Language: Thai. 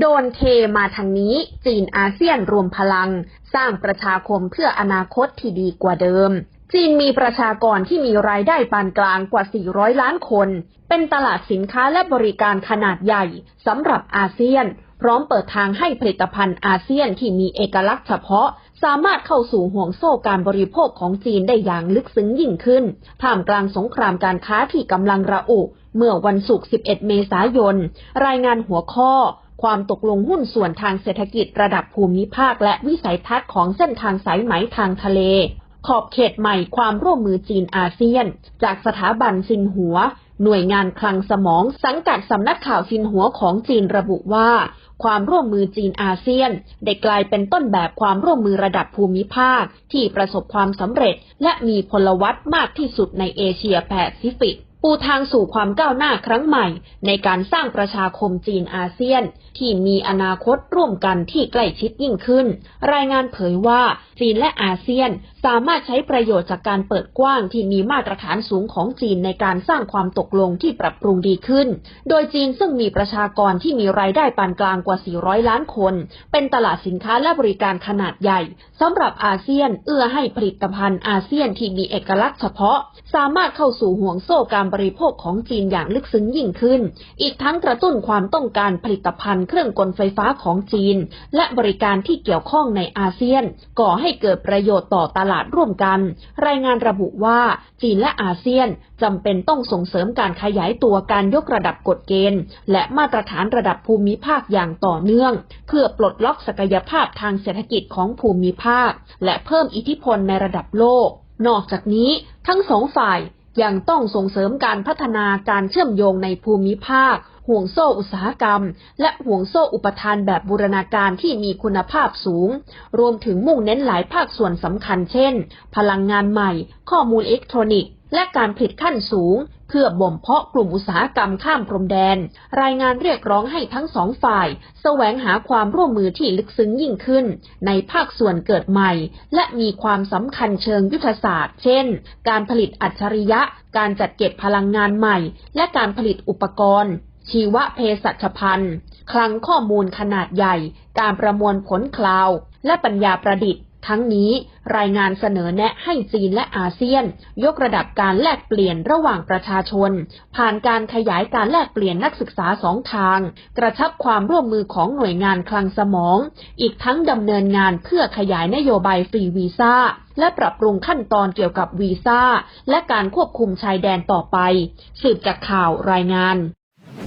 โดนเทมาทางนี้จีนอาเซียนรวมพลัง สร้างประชาคมเพื่ออนาคตที่ดีกว่าเดิม จีนมีประชากรที่มีรายได้ปานกลางกว่า 400 ล้านคน เป็นตลาดสินค้าและบริการขนาดใหญ่สำหรับอาเซียน พร้อมเปิดทางให้ผลิตภัณฑ์อาเซียนที่มีเอกลักษณ์เฉพาะสามารถเข้าสู่ห่วงโซ่การบริโภคของจีนได้อย่างลึกซึ้งยิ่งขึ้น ท่ามกลางสงครามการค้าที่กำลังระอุ เมื่อวันศุกร์ 11 เมษายน รายงานหัวข้อ ความตกลงหุ้นส่วนทางเศรษฐกิจระดับภูมิภาค และวิสัยทัศน์ของเส้นทางสายไหมทางทะเล ขอบเขตใหม่ความร่วมมือจีนอาเซียน จากสถาบันซินหัว หน่วยงานคลังสมอง สังกัดสำนักข่าวซินหัวของจีนระบุว่า ความร่วมมือจีนอาเซียน ได้กลายเป็นต้นแบบความร่วมมือระดับภูมิภาค ที่ประสบความสำเร็จ และมีพลวัตมากที่สุดในเอเชียแปซิฟิก ปูทางสู่ความก้าวหน้าครั้งใหม่ ในการสร้างประชาคมจีนอาเซียน ที่มีอนาคตร่วมกันที่ใกล้ชิดยิ่งขึ้น รายงานเผยว่าจีนและอาเซียน สามารถใช้ประโยชน์จากการเปิดกว้างที่มีมาตรฐานสูงของจีนในการสร้างความตกลงที่ปรับปรุงดีขึ้น โดยจีนซึ่งมีประชากรที่มีรายได้ปานกลางกว่า 400 ล้านคน เป็นตลาดสินค้าและบริการขนาดใหญ่สำหรับอาเซียน เอื้อให้ผลิตภัณฑ์อาเซียนที่มีเอกลักษณ์เฉพาะ สามารถเข้าสู่ห่วงโซ่การบริโภคของจีนอย่างลึกซึ้งยิ่งขึ้น อีกทั้งกระตุ้นความต้องการผลิตภัณฑ์เครื่องกลไฟฟ้าของจีน และบริการที่เกี่ยวข้องในอาเซียน ก่อใให้เกิดประโยชน์ต่อตลาดร่วมกัน รายงานระบุว่าจีนและอาเซียนจำเป็นต้องส่งเสริมการขยายตัวการยกระดับกฎเกณฑ์ และมาตรฐานระดับภูมิภาคอย่างต่อเนื่อง เพื่อปลดล็อกศักยภาพทางเศรษฐกิจของภูมิภาค และเพิ่มอิทธิพลในระดับโลก นอกจากนี้ทั้งสองฝ่ายยังต้องส่งเสริมการพัฒนาการเชื่อมโยงในภูมิภาค ห่วงโซ่อุตสาหกรรม และห่วงโซ่อุปทานแบบบูรณาการที่มีคุณภาพสูง รวมถึงมุ่งเน้นหลายภาคส่วนสำคัญเช่น พลังงานใหม่ ข้อมูลอิเล็กทรอนิกส์และการผลิตขั้นสูง เพื่อบ่มเพาะกลุ่มอุตสาหกรรมข้ามพรมแดน รายงานเรียกร้องให้ทั้งสองฝ่าย แสวงหาความร่วมมือที่ลึกซึ้งยิ่งขึ้น ในภาคส่วนเกิดใหม่ และมีความสำคัญเชิงยุทธศาสตร์ เช่น การผลิตอัจฉริยะ การจัดเก็บพลังงานใหม่ และการผลิตอุปกรณ์ ชีวเภสัชพันธ์ คลังข้อมูลขนาดใหญ่ การประมวลผลคลาว และปัญญาประดิษฐ์ ทั้งนี้รายงานเสนอแนะให้จีนและอาเซียน ยกระดับการแลกเปลี่ยนระหว่างประชาชน ผ่านการขยายการแลกเปลี่ยนนักศึกษาสองทาง กระชับความร่วมมือของหน่วยงานคลังสมอง อีกทั้งดำเนินงานเพื่อขยายนโยบายฟรีวีซ่าและปรับปรุงขั้นตอนเกี่ยวกับวีซ่าและการควบคุมชายแดนต่อไป สืบจากข่าวรายงาน